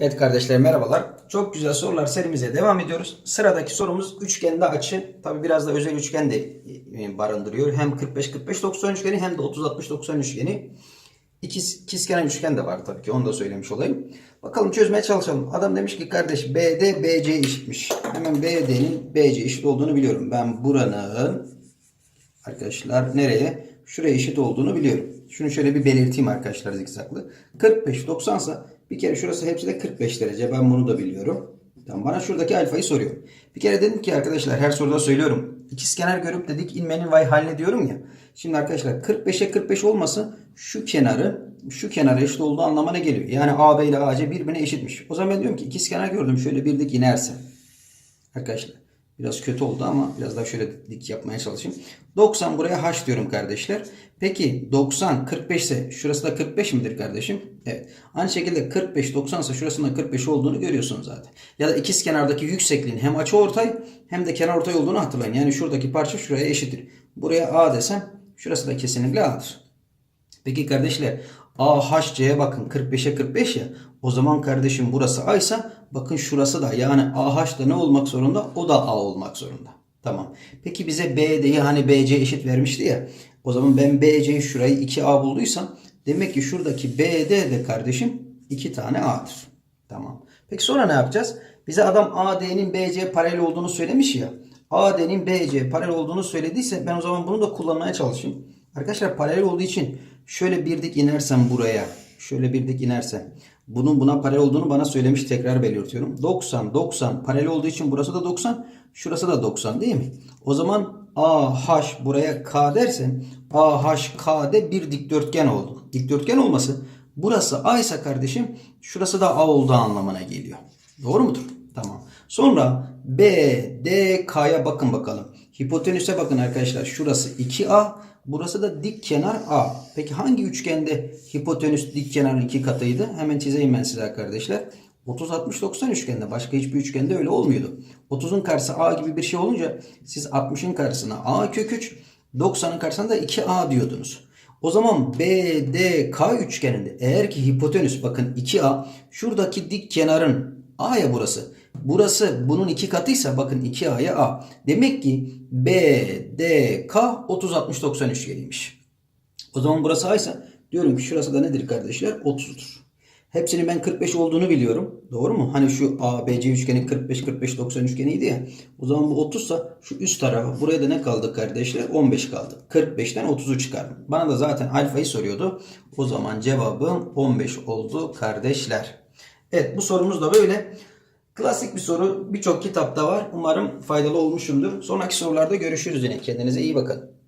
Evet kardeşler merhabalar. Çok güzel sorular serimize devam ediyoruz. Sıradaki sorumuz üçgende açı. Tabi biraz da özel üçgen de e, barındırıyor. Hem 45-45-90 üçgeni hem de 30-60-90 üçgeni. İkiz, ikizkenar üçgen de var tabii ki onu da söylemiş olayım. Bakalım çözmeye çalışalım. Adam demiş ki kardeş BD BC eşitmiş. Hemen BD'nin BC eşit olduğunu biliyorum. Ben buranın arkadaşlar nereye? Şuraya eşit olduğunu biliyorum. Şunu şöyle bir belirteyim arkadaşlar zikzaklı. 45 90 ise bir kere şurası hepsi de 45 derece. Ben bunu da biliyorum. Tamam bana şuradaki alfayı soruyor. Bir kere dedim ki arkadaşlar her soruda söylüyorum. İkizkenar görüp dedik inmenin vay haline diyorum ya. Şimdi arkadaşlar 45'e 45 olması şu kenarı şu kenara eşit olduğu anlamına geliyor. Yani AB ile AC birbirine eşitmiş. O zaman ben diyorum ki ikizkenar gördüm şöyle bir dik inerse. Arkadaşlar biraz kötü oldu ama biraz daha şöyle dik yapmaya çalışayım. 90 buraya h diyorum kardeşler. Peki 90 45 ise şurası da 45 midir kardeşim? Evet. Aynı şekilde 45 90 ise şurasında 45 olduğunu görüyorsunuz zaten. Ya da ikiz kenardaki yüksekliğin hem açı ortay hem de kenar ortay olduğunu hatırlayın. Yani şuradaki parça şuraya eşittir. Buraya A desem şurası da kesinlikle A'dır. Peki kardeşler AHC'ye bakın 45'e 45 ya. O zaman kardeşim burası A ise bakın şurası da yani AH da ne olmak zorunda? O da A olmak zorunda. Tamam. Peki bize BD'yi hani BC eşit vermişti ya. O zaman ben BC'yi şurayı 2A bulduysam demek ki şuradaki BD de kardeşim 2 tane A'dır. Tamam. Peki sonra ne yapacağız? Bize adam AD'nin BC paralel olduğunu söylemiş ya. AD'nin BC paralel olduğunu söylediyse ben o zaman bunu da kullanmaya çalışayım. Arkadaşlar paralel olduğu için şöyle bir dik inersem buraya, şöyle bir dik inersem bunun buna paralel olduğunu bana söylemiş tekrar belirtiyorum. 90 90 paralel olduğu için burası da 90, şurası da 90 değil mi? O zaman AH buraya K dersen AHK'de bir dikdörtgen oldu. Dikdörtgen olması burası A ise kardeşim şurası da A olduğu anlamına geliyor. Doğru mudur? Tamam. Sonra BDK'ya bakın bakalım. Hipotenüse bakın arkadaşlar. Şurası 2A. Burası da dik kenar A. Peki hangi üçgende hipotenüs dik kenarın iki katıydı? Hemen çizeyim ben size arkadaşlar. 30 60 90 üçgende başka hiçbir üçgende öyle olmuyordu. 30'un karşısı A gibi bir şey olunca siz 60'ın karşısına A kök 3, 90'ın karşısına da 2A diyordunuz. O zaman BDK üçgeninde eğer ki hipotenüs bakın 2A şuradaki dik kenarın A'ya burası. Burası bunun iki katıysa bakın 2A'ya A. Demek ki BDK 30 60 90 üçgeniymiş. O zaman burası A ise diyorum ki şurası da nedir kardeşler? 30'dur. Hepsinin ben 45 olduğunu biliyorum. Doğru mu? Hani şu ABC üçgeni 45 45 90 üçgeniydi ya. O zaman bu 30 sa şu üst tarafa buraya da ne kaldı kardeşler? 15 kaldı. 45'ten 30'u çıkardım. Bana da zaten alfayı soruyordu. O zaman cevabım 15 oldu kardeşler. Evet bu sorumuz da böyle. Klasik bir soru. Birçok kitapta var. Umarım faydalı olmuşumdur. Sonraki sorularda görüşürüz yine. Kendinize iyi bakın.